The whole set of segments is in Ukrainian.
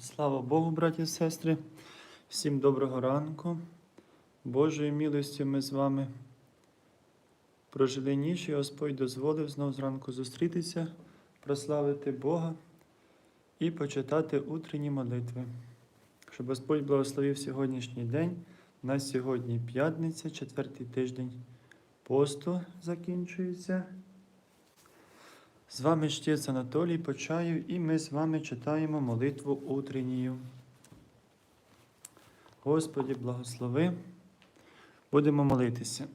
Слава Богу, браті і сестри, всім доброго ранку. Божою милостю ми з вами прожили ніч, і Господь дозволив знов зранку зустрітися, прославити Бога і почитати утренні молитви. Щоб Господь благословив сьогоднішній день. У нас сьогодні п'ятниця, четвертий тиждень посту закінчується. З вами чтець Анатолій Почаєв, і ми з вами читаємо молитву утренню. Господі, благослови. Будемо молитися.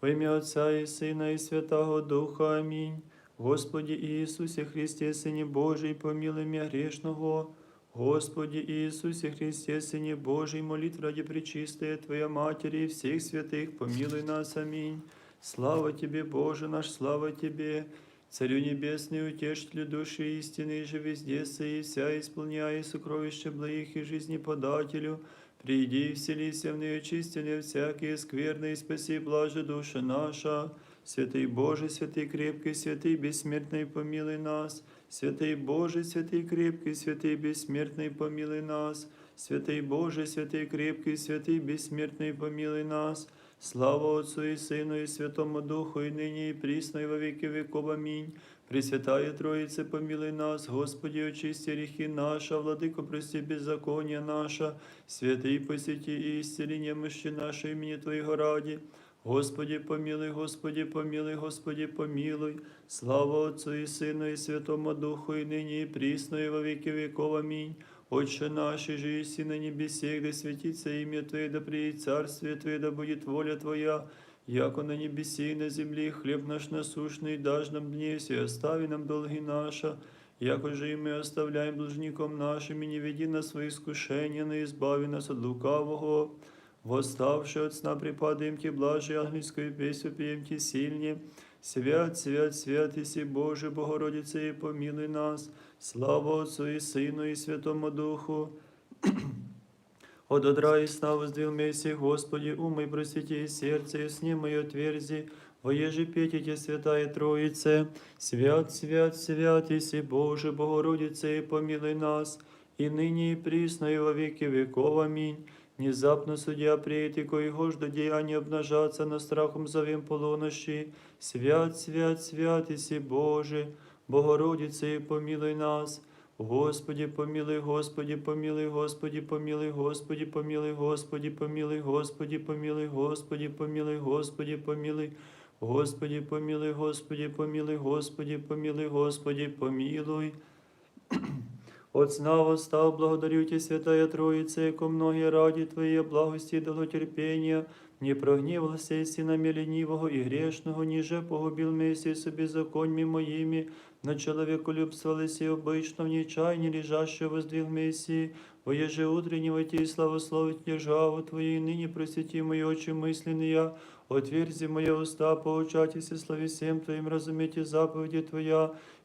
Во ім'я Отця і Сина, і Святого Духа. Амінь. Господі Ісусі Христе, Сині Божий, помилуй мя грешного. Господи Иисусе Христе, Сыне Божий, молитв ради Пречистая Твоя Матери и всех святых, помилуй нас, аминь. Слава Тебе, Боже наш, слава Тебе, Царю Небесный, утешителю души истины, же везде сей, вся исполняя сокровища благих и жизнеподателю, приди и вселися в неочистенные всякие скверные, и спаси блаже душа наша. Святый Боже, святый крепкий, святый бессмертный, помилуй нас. Святий Боже, святий крепкий, святий безсмертний, помилуй нас. Святий Боже, святий крепкий, святий безсмертний, помилуй нас. Слава Отцу і Сину, і Святому Духу, і нині, і прісно, і во віки віков. Амінь. Пресвятая Троїце, помилуй нас, Господи, очисти гріхи наша, владико, прости беззаконня наша, святий посіті і ісцеління мощі нашої імені Твоєго раді. Господи, помилуй, Господи, помилуй, Господи, помилуй. Слава Отцу і Сину, і Святому Духу, і нині, і прісно, і во віки віков. Амінь. Отче наш, же иси на небесе, да святится имя Твое, да приедет царствие Твое, да будет воля Твоя, яко на небесе и на земле, хлеб наш насущный, дашь нам днесь, и остави нам долги наши, яко же и мы оставляем должником нашим, и не веди нас в свои искушения, но избави нас от лукавого. Восставши от сна припадаем Тебе, блажи, ангельскую песню Тебе сильнее. Свят, свят, свят, Иси Боже, Богородице, и помилуй нас. Слава Отцу и Сыну и Святому Духу. От одра и сна воздвил Месси, Господи, умой просвети и сердце, и сне мое отверзи, Воеже петите, Святая Троице, свят, свят, свят, Иси Боже, Богородице, и помилуй нас, и ныне и присно, и во веки веков. Аминь. Внезапно судья приедет, и коего жду деяния обнажаться на страхом зовем полунощи. Свят, свят, свят, Иси Боже, Богородице, и помилуй нас. Господи, помилуй, Господи, помилуй, Господи, помилуй, Господи, помилуй, Господи, помилуй, Господи, помилуй, Господи, помилуй, Господи, помилуй. Господи, помилуй, Господи, помилуй, Господи, помилуй, Господи, помилуй. От сна восстал, благодарю Тебя, Святая Троица, яко многие ради Твоей благости и долотерпения, не прогнівався єси на мя ленивого и грешного, ниже погубил месте собі законьми моїми, на человеколюбство лиси обычно в нечаянии лежащего воздвиг Мессии, воеже утреннего Ти славословить державу Твою, и ныне просвети мои очи мысленные, отверзи мои уста, поучайтесь и слави всем Твоим, разумейте заповеди Твоя,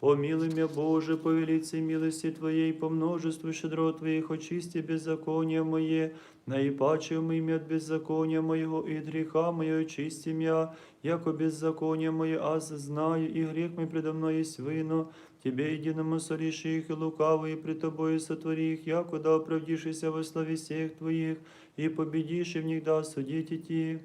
Помилуй меня, Боже, по велице милости Твоей, по множеству щедрот Твоих, очисти беззакония мое, наипаче меня от беззакония моего и греха мое очисти меня, яко беззаконие мое аз знаю, и грех мой предо мной есть вино, Тебе единому сориши их и лукавые пред Тобою сотвори их, яко да оправдишься во славе всех Твоих, и победишь и в них да судить идти.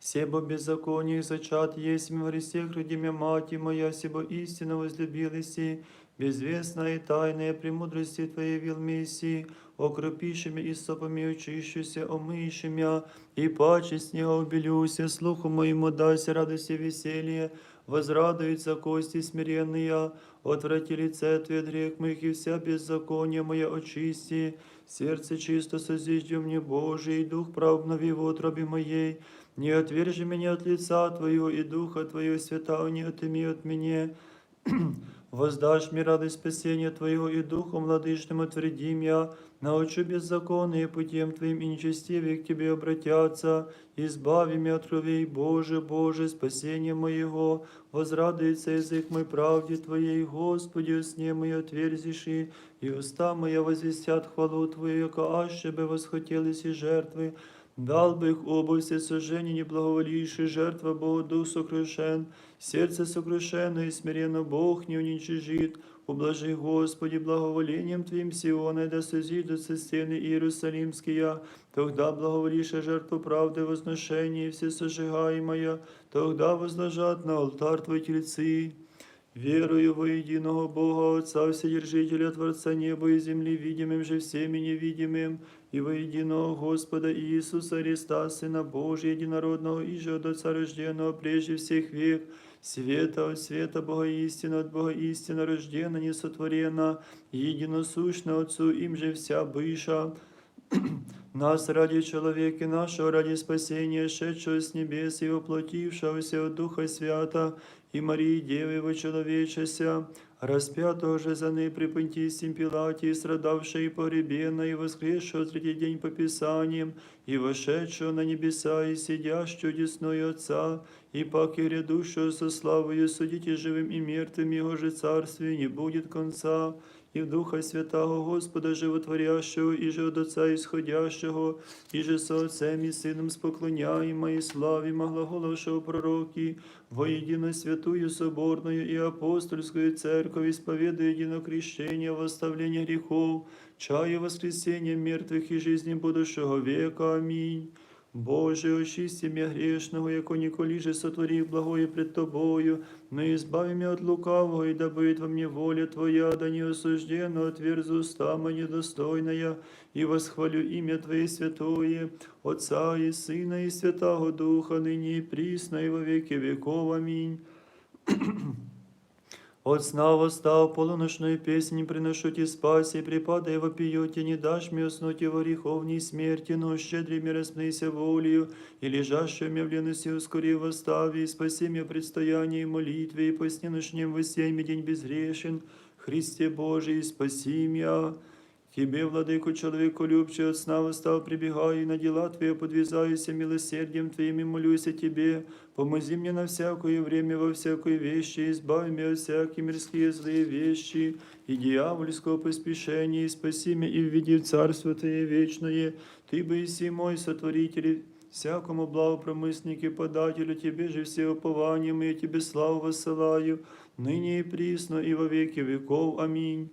Себо беззакониях зачат есть в Христе, родимя мати моя, себо истинно возлюбилися, безвестная и тайная премудрости Твоей вилмиси, окропишими и сопами очищуся, омыщемя, и паче снега убелюся, слуху моему дайся радости и веселье, возрадуются кости смиренные, отврати лице Твое грех моих, и вся беззаконие моя очисти, сердце чисто созиждем мне Божий, и дух прав обнови в утробе моей, не отвержи меня от лица Твоего, и Духа Твоего Святого не отыми от меня, Воздашь мне радость спасения Твоего и Духом владычным утвердим я, научу беззаконные путем Твоим и нечестивые к Тебе обратятся, избави меня от кровей, Боже, Боже, спасение моего, возрадуется язык мой правде Твоей, Господи, сне мое отверзиши, и уста моя возвестят хвалу Твою, яко аще бы восхотелись и жертвы, Дал бы их оба все сожжения неблаговолившие, жертва Богу дух сокрушен, сердце сокрушено и смиренно Бог не уничижит. Ублажи, Господи, благоволением Твоим Сиона, да созидутся стены Иерусалимские, тогда благоволиша жертву правды возношения и все сожигаемое, тогда возложат на алтарь Твой тельцы. Верую во единого Бога, Отца Вседержителя, Творца неба и земли, видимым же всеми невидимым, и во единого Господа Иисуса Христа, Сына Божия, единородного, и же от Отца рожденного прежде всех век, света от света Бога истина, от Бога истина рождена, несотворена, единосущна Отцу, им же вся быша, нас ради человека нашего, ради спасения, шедшего с небес и воплотившегося от Духа Свята, и Марии Девы вочеловечеся, распятого же за ней при Понтийском Пилате, и страдавшего и погребена, и воскресшего в третий день по Писаниям, и вошедшего на небеса, и сидящего десною Отца, и пак и грядущего со славою судите живым и мертвым, Его же царствие не будет конца, и в Духа Святого Господа Животворящего, и же от Отца исходящего, и же со Отцем и Сыном споклоняемо и славимо глаголовшего пророки, воедино святую соборную и апостольскую церковь, исповедуя едино крещение, восставление грехов, чаю воскресения мертвых и жизни будущего века. Аминь. Боже, очисти меня грешного, яко же сотворив благое пред Тобою, но избави меня от лукавого, и да во мне воля Твоя, да не осужденно отверзу уста моя недостойная, и восхвалю имя Твое святое, Отца и Сына и Святого Духа, ныне и присно, и во веки веков. Аминь. От сна восстав, полуношную песнь приношу ти спаси, припадай вопию, ти не дашь мне уснуть его греховней смерти, но щедрый мне распнися волею, и лежащую мне в лености ускори восстави, и спаси меня предстояние и молитве, и по сненошнем восемь день безгрешен, Христе Божий, спаси меня. Тебе, владыку, человеку любче, от сна восстав, прибегаю, и на дела Твои подвязаюся милосердием Твоим и молюся Тебе. Помози мне на всякое время, во всякой вещи, избави меня от всякие мирские злые вещи и дьявольского поспешения, и спаси меня и введи в Царство Твое вечное. Ты бы и мой сотворитель, всякому благопромыснике, подателю, Тебе же все упования мои, Тебе славу воссылаю, ныне и присно, и во веки веков. Аминь.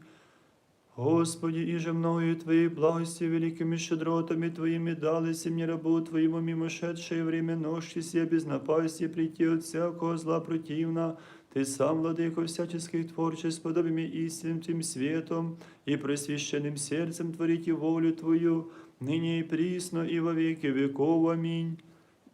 Господи, иже мною Твоей благости великими щедротами Твоими дались мне рабу Твоему мимошедшее время ноши себе без напасти прийти от всякого зла противна. Ты сам, владыко всяческих творчеств, подобиями истинным Твоим светом и просвященным сердцем творите волю Твою, ныне и присно, и во веки веков. Аминь.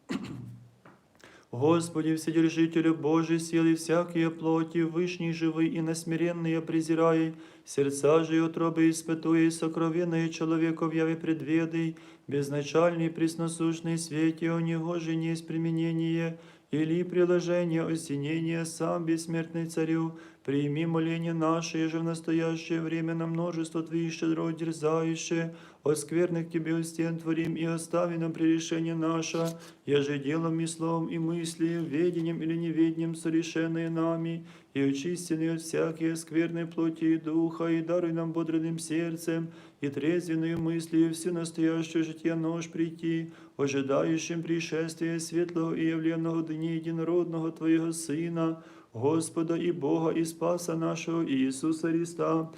Господи, Вседержителю Божий, силы всякие плоти, вышней живы и насмиренные презирай, сердца же и утробы испытуя, и сокровенное человеков яви предведай, безначальный пресносущный свете, у него же не есть применение, или приложение осенения сам бессмертный царю, прими моление наше, же в настоящее время на множество Твоих щедро дерзающее, о скверных Тебе у стен творим и остави нам пререшение наше, еже делом и словом и мыслью, ведением или неведением совершенные нами, и очистенные от всякие скверной плоти и духа, и даруй нам бодрым сердцем, и трезвенную мыслью все настоящее житие нож прийти, ожидающим пришествия светлого и явленного дня единородного Твоего Сына, Господа и Бога и Спаса нашего Иисуса Христа,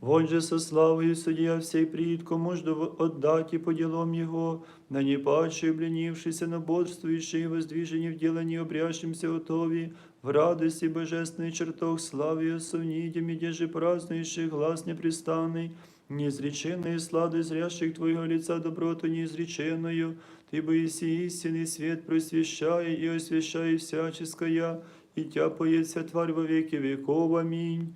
Вон же со славою судья всей прид, кому ж отдать и по делам Его, на не падший, обленившийся, но бодрствующий и воздвижении в делании обрящимся готови, в радости божественный чертог славы совнидями, где же празднующий глаз непрестанный, неизреченные слады зрящих Твоего лица доброту неизреченную, Ты бы иси истинный свет просвещай и освящай всяческая, и Тя поется тварь во веки веков. Аминь.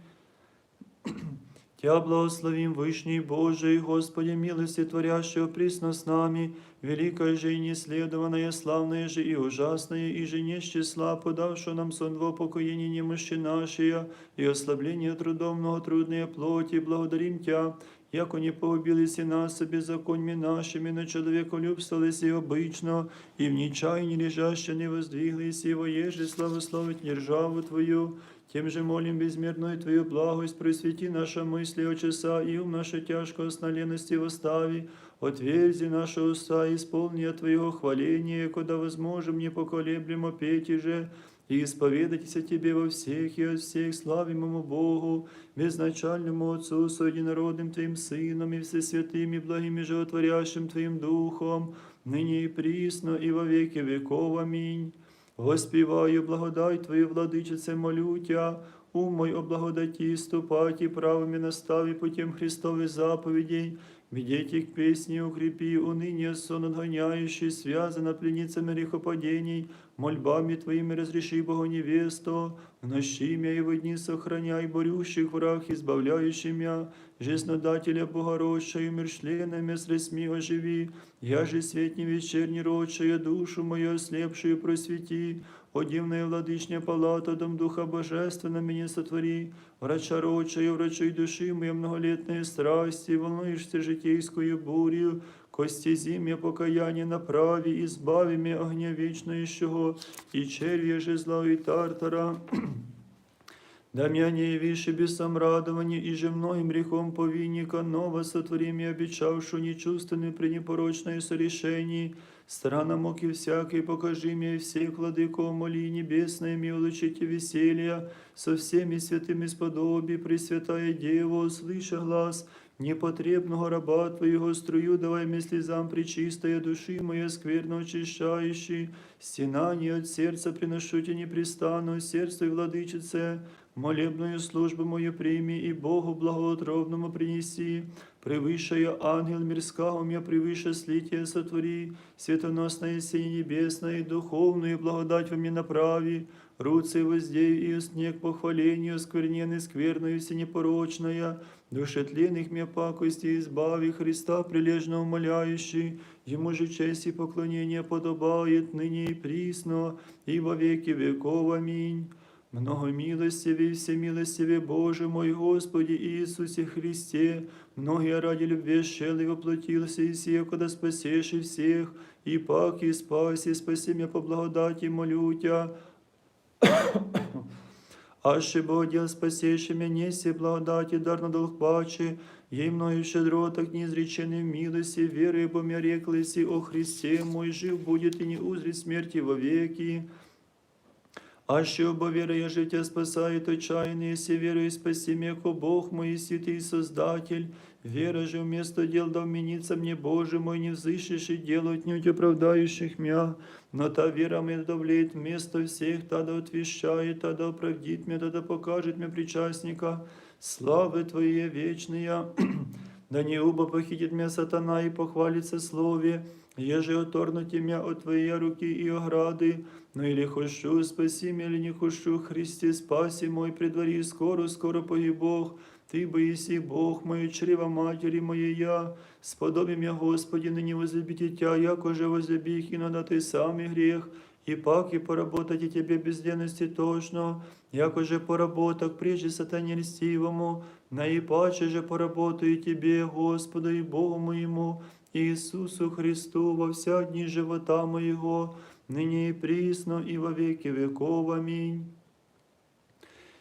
Тя благословим Вышний Божий, Господи, милости творящего присно с нами, великая же и неследованная, славная же и ужасная, и же не с числа, подавшего нам сон во покоение немощи нашей, и ослабление трудом много трудные плоти, благодарим Тя, яко не погубились и нас беззаконьми нашими, на человеколюбствовались и обычно, и в нечаянии лежаще не воздвиглись, и воеже славословить державу Твою, тем же молим безмерную Твою благость, просвети наша мысли о часа, и ум наше тяжко с налености восстави, отверзи наши уста, исполни от Твоего хваления, куда возможем непоколеблемо петь и же, и исповедайтесь о Тебе во всех и от всех славимому Богу, безначальному Отцу, с единородным Твоим Сыном и всесвятым и благим и животворящим Твоим Духом, ныне и присно, и во веки веков. Аминь. Воспіваю благодать Твою, владичице, молю Тя, ум мой о благодаті, ступати правими настави путем Христовых заповедей, Ведите к песне укрепи, уныние сон отгоняющий, связано пленницами грехопадений, мольбами Твоими разреши Богу невесту, нощи мя и в дни сохраняй, борющих враг, избавляющий мя, жизнодателя Богородча, умершленными средствами оживи, я же светни вечерний рочая, душу мою ослепшую просвети, о дивная владычня палата, дом Духа Божественного меня сотвори, врача рочая, врачей души моя многолетные страсти, волнуешься житейскую бурью, кости зимя покаяние направи, избави меня огня вечного, и червя же зла и тартара, да меня не явишь и бесом радования, и же многим грехом повинника, ново сотвори мне обещавшу нечувственный при непорочное сорешении, Страна муки всякой, покажи мне всех владыков, моли небесное, ми улучите веселья, со всеми святыми сподоби, Пресвятая Дева, услыша глаз непотребного раба Твоего, струю давай мне слезам причистая души моя, скверно очищающий, стенание от сердца приношу тебе непрестанно, сердце и владычице, молебную службу мою прими и Богу благоутробному принеси, превыше ангел мирского, меня превыше слития сотвори, светоносное синее небесное, духовную благодать во мне направи, руцы воздей и снег похвалению, скверненной скверною всенепорочная, душетленных мне пакости избави Христа прилежно умоляющий, Ему же честь и поклонение подобает ныне и присно, и во веки веков. Аминь. Много милостивый, всемилостивый Боже мой Господи Иисусе Христе, многие ради любви шел и воплотился и сие, когда спасешь и всех, и пак и спаси, спаси меня по благодати, молю Тя. Аще Бог дел спасеши меня, неси благодати, дар на долг паче, ей мною щедро, так неизреченной милости, верой бо меня реклися о Христе, мой жив будет и не узрит смерти вовеки. А що бо віра життя спасає, то чайне, если верою спаси меня, ко Бог мой, святый Создатель. Вера же вместо дел да вменится мне, Боже мой, не взыщешь и дел отнюдь оправдающих мя. Но та вера мне давлеет вместо всех, та да отвещает, та да оправдит меня, та да покажет мне причастника. Славы Твоей вечные. Да не убо похитит меня сатана и похвалится слове, еже оторнуті мя от Твоей руки и ограды, но или хочу, спаси меня, или не хочу, Христе, спаси мой, предвари, скоро, скоро погиб Бог, Ты боиси, Бог мой, чрева матери моей я, сподоби меня, Господи, ныне возлюбить Тя, яко же возлюбих, и надо Ты самый грех, и пак и поработать и Тебе безденности тошно, яко же поработок прежде сатане льстивому, наипаче же поработаю Тебе, Господу и Богу моему, Иисусу Христу во вся дни живота моего, ныне и присно, и во веки веков. Аминь.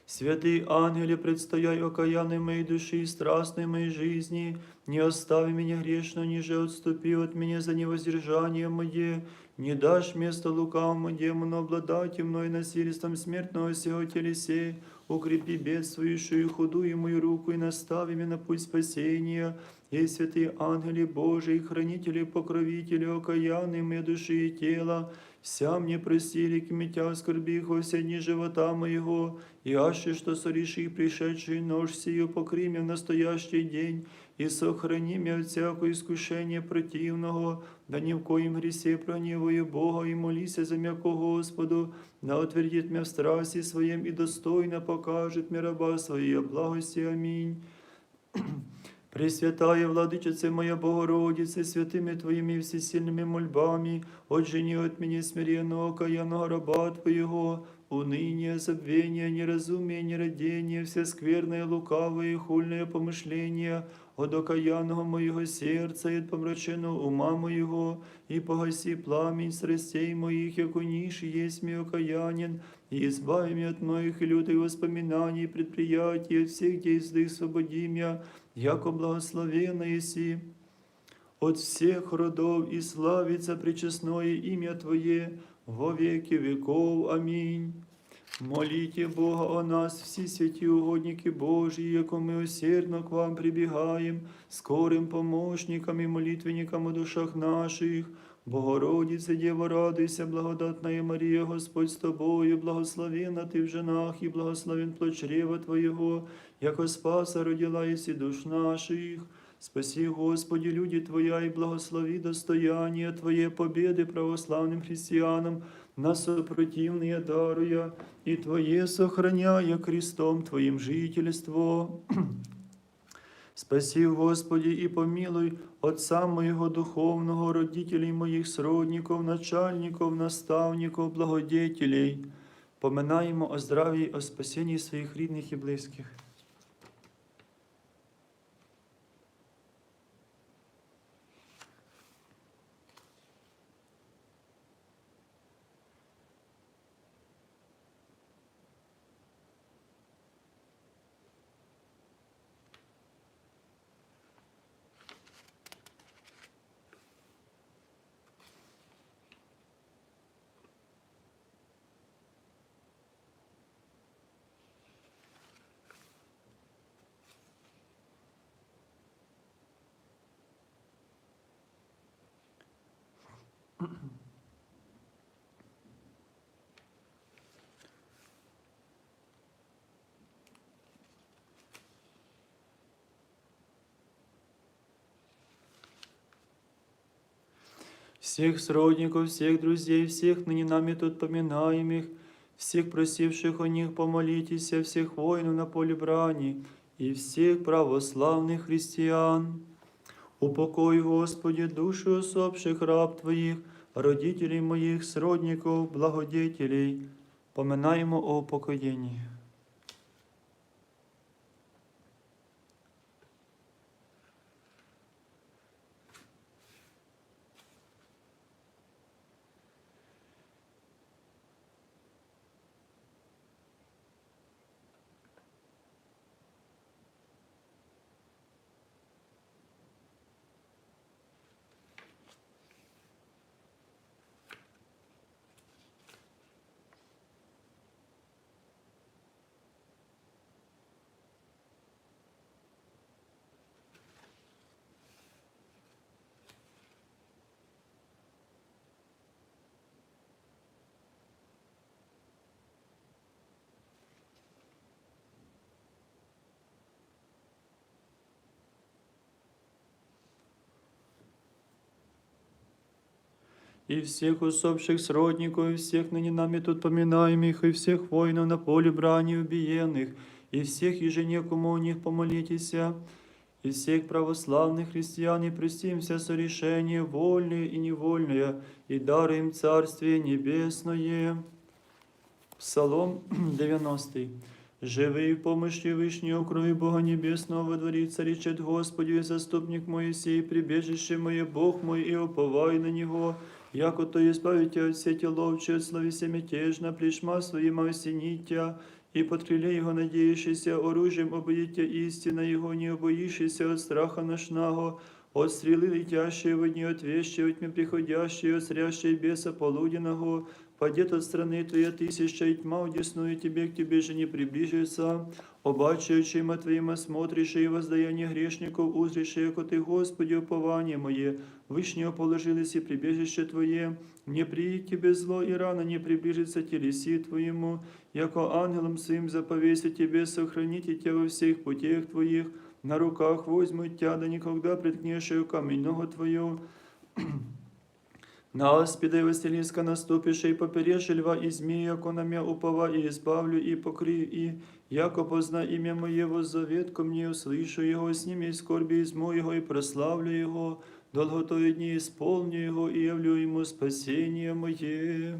Святый ангеле, предстояй окаянной моей души и страстной моей жизни, не остави меня грешно, ниже отступи от меня за невоздержание мое, не дашь место лукавому демону обладать мной насильством смертного сего телесе, укрепи бедствующую худую мою руку и настави меня на путь спасения, и святые ангели Божии, хранители, покровители, окаянные моей души и тела, вся мне простили, к митя скорбих во живота моего, и аще, что сореши пришедший нож сию, покри меня в настоящий день, и сохрани меня от всякого искушения противного, да ни в коем гресе прогневаю Бога, и молися за меня ко Господу, да утвердит меня в страсти своем, и достойно покажет мне раба своей благости. Аминь. Пресвятая Владычице моя Богородице, святыми Твоими всесильными мольбами, отжени от меня смиренного окаянного раба Твоего, уныние, забвение, неразумие, нерадение, все скверное, лукавое, хульное помышления, от окаянного моего сердца и от помраченного ума моего, и погаси пламень страстей моих, яко ниш есть ми окаянен, и избави меня от моих лютых воспоминаний, предприятий, от всех действий свободи меня, яко благословенна еси от всех родов и славится пречестное имя Твое во веки веков. Аминь. Молите Бога о нас, всі святі угодники Божії, яко ми усердно к вам прибігаємо, скорим помощникам і молитвенникам у душах наших. Богородице, Дєво, радуйся, благодатная Марія, Господь з тобою, благословена ти в женах, і благословен плод чрева Твоєго, яко спаса родила єси душ наших. Спаси, Господи, люди Твоя, и благослови достояние Твое победы православным христианам, на сопротивные даруя, и Твое сохраняя крестом Твоим жительство. Спаси, Господи, и помилуй Отца моего духовного, родителей моих сродников, начальников, наставников, благодетелей. Поминаємо о здравии, о спасении своих рідних і близьких. всех сродников, всех друзей, всех ныне нами тут поминаемых, всех просивших о них помолитесь, всех воинов на поле брани и всех православных христиан. Упокой, Господи, души усопших раб Твоих, родителей моих, сродников, благодетелей. Поминаємо о упокоєнні. и всех усопших сродников, и всех ныне нами тут поминаемых, и всех воинов на поле брани убиенных, и всех еженекому у них помолитесь, и всех православных христиан, и простимся сорешение вольное и невольное, и даруем Царствие Небесное. Псалом 90. Живий в помощи Вышнего крови Бога Небесного во дворе царичет Господи, и заступник Моисей, прибежище мое, Бог мой, и уповай на Него, яко то избавите от сети ловче, от словеся мятежно, плешма своим осенитя, и под крыле Его надеющийся, оружием обоите истина Его, не обоишься от страха ношного, от стрелы летящие в дни, от вещи, от тьмы приходящие, от срящей беса полуденного, Падет от страны Твоя тысяча, и тьма удесную Тебе, к Тебе же не приближится. Обаче очима Твоими смотришь, и воздаяние грешников узришь, яко Ты, Господи, упование мое, Вышнего положились и прибежище Твое, не приедет Тебе зло, и рано не приближится телеси Твоему, яко ангелом своим заповеся Тебе, сохраните Тебя во всех путях Твоих, на руках возьмут Тебя, да никогда приткнешь камень ногу Твою. Господи, веселіска наступіше, і попереше льва, і змія, яко на мя упова, і збавлю, і покрию, і яко позна ім'я Моєго заветку мені, услышу Його, снімі і скорбі, із моєго, і прославлю Його, долготою дні сповню Його, і явлю Йому спасіння моє.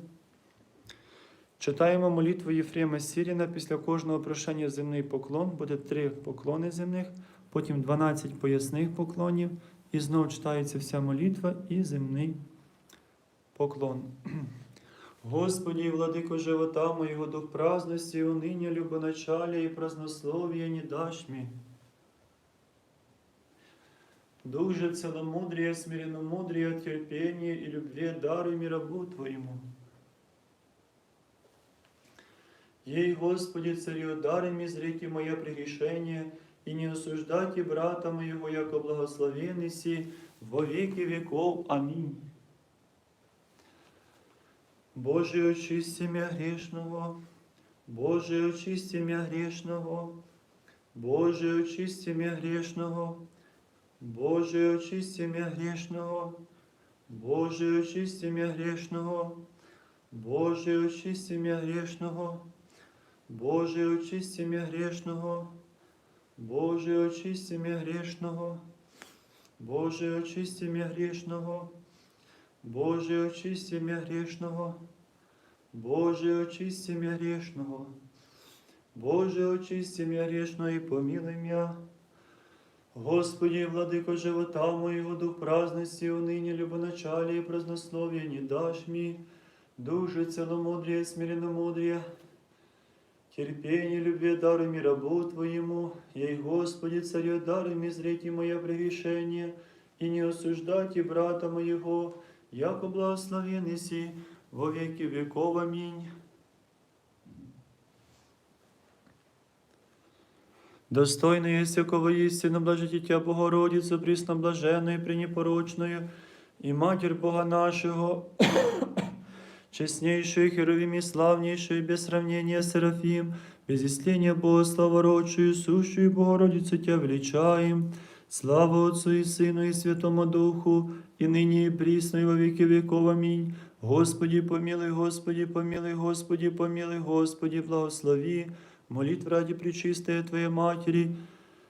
Читаємо молитву Єфрема Сіріна. Після кожного прошення земний поклон, буде три поклони земних, потім 12 поясних поклонів, і знову читається вся молитва і земний поклон. Господи, владико живота моего, дух праздности, уныния, любоначалия и празднословия не дашь мне. Дух же целомудрия, смиренномудрия, терпения и любви даруй мне рабу Твоему. Ей, Господи, царю, даруй мне зрите мое прегрешение, и не осуждайте брата моего, яко благословенный во веки веков. Аминь. Боже, очисти мя грешного, Боже, очисти мя грешного, Боже, очисти мя грешного, Боже, очисти мя грешного, Боже, очисти мя грешного, Боже, очисти мя грешного, Боже, очисти мя грешного, Боже, очисти мя грешного, Боже, очисти мя грешного, Боже, очисти мя грешного, Боже, очисти мя грешного, Боже, очисти мя грешного и помилуй мя. Господи, владыко живота моего, дух праздности, уныния, любоначалия и празднословия не дашь мне, дух же целомудрия, смиренномудрия, терпение, любви, даруй мне рабу Твоему, ей, Господи, царю, даруй мне зрите мое прегрешение, и не осуждайте брата моего, яко благословен сі во веки віков. Амінь. Достойно є сякого істину, блажитіття Богородицю, прісно блаженною, приніпорочною, і матір Бога нашого, чеснейшую, херовім і славнішою, без сравнення Серафім, без істління Бога слава славорочою, сущою Богородицю Тя величаєм. Слава Отцу і Сину, і Святому Духу, і нині, і прісно, і во віки віков. Амінь. Господі, помілий, Господі, помілий, Господі, помілий, Господі, благослови, молітв раді причистої Твоєї Матері,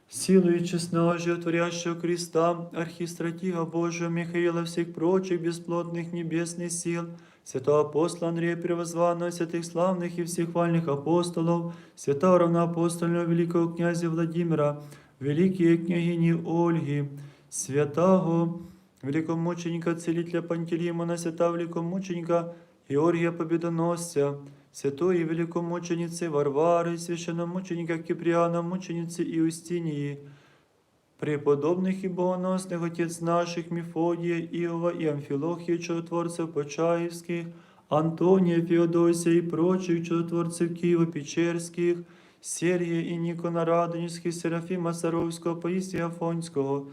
силою честного животворящего креста, архистратига Божия Михаила, всех прочих бесплотных небесных сил, святого апостола Андрея Превозванного, святых славных и всех хвальных апостолов, святого равноапостольного великого князя Владимира, великій княгині Ольги, святого великомученика Целітля Пантелеймона, свята великомученика Георгія Побідоносця, святої великомучениці Варвари, священномученика Кіпріана, мучениці Іустінії, преподобних і богоносних отець наших Міфодія, Іова і Амфілохії, чудотворців Почаївських, Антонія Феодосія і прочих чудотворців Києво-Печерських, Сергія і Нікона Радонівський, Серафіма Саровського, Паїсія Афонського,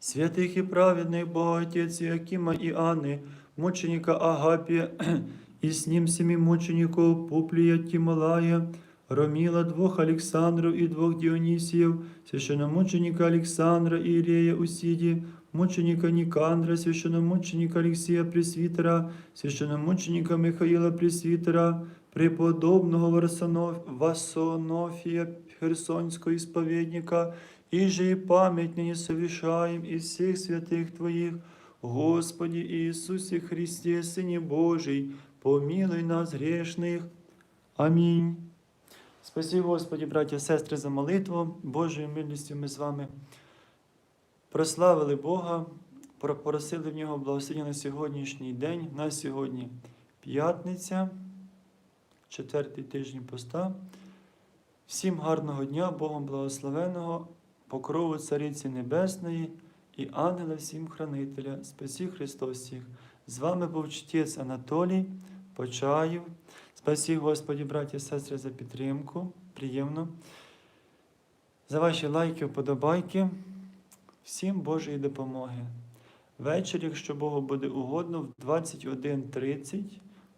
святих і праведних Богатець Якіма і Анни, мученика Агапія і з ним сімі мучеників Пуплія Тімалая, Роміла двох Олександрів і двох Діонісіїв, священномученика Олександра і Ірея Усіді, мученика Никандра, священномученика Алексея Пресвитера, священномученика Михаила Пресвитера, преподобного Варсоно- Васонофия Херсонского исповедника, и же и память ныне совершаем из всех святых Твоих, Господи Иисусе Христе, Сыне Божий, помилуй нас грешных. Амінь. Спасибо, Господі, браті і сестри, за молитву. Божою милістю ми з вами прославили Бога, попросили в нього благословення на сьогоднішній день. На сьогодні п'ятниця, четвертий тиждень поста. Всім гарного дня, Богом благословеного, покрову Цариці Небесної і ангела всім хранителя. Спасі Христос всіх. З вами був чтець Анатолій Почаїв. Спасі, Господі, браті і сестри, за підтримку. Приємно. За ваші лайки, вподобайки. Всім Божої допомоги. Ввечері, якщо Богу буде угодно, в 21.30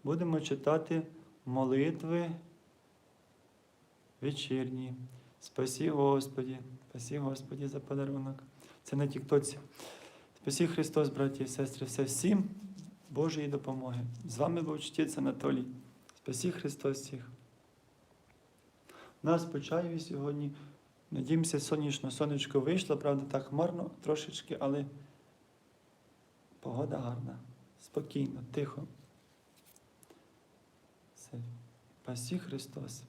будемо читати молитви вечірні. Спасі Господі, спасі Господі за подарунок. Це на Тіктоці. Спасі Христос, браті і сестри, все всім Божої допомоги. З вами був чтець Анатолій. Спасі Христос всіх. У нас по чаєві сьогодні. Надіємося, сонячно сонечко вийшло, правда, так хмарно трошечки, але погода гарна, спокійно, тихо. Все. Спасі Христос.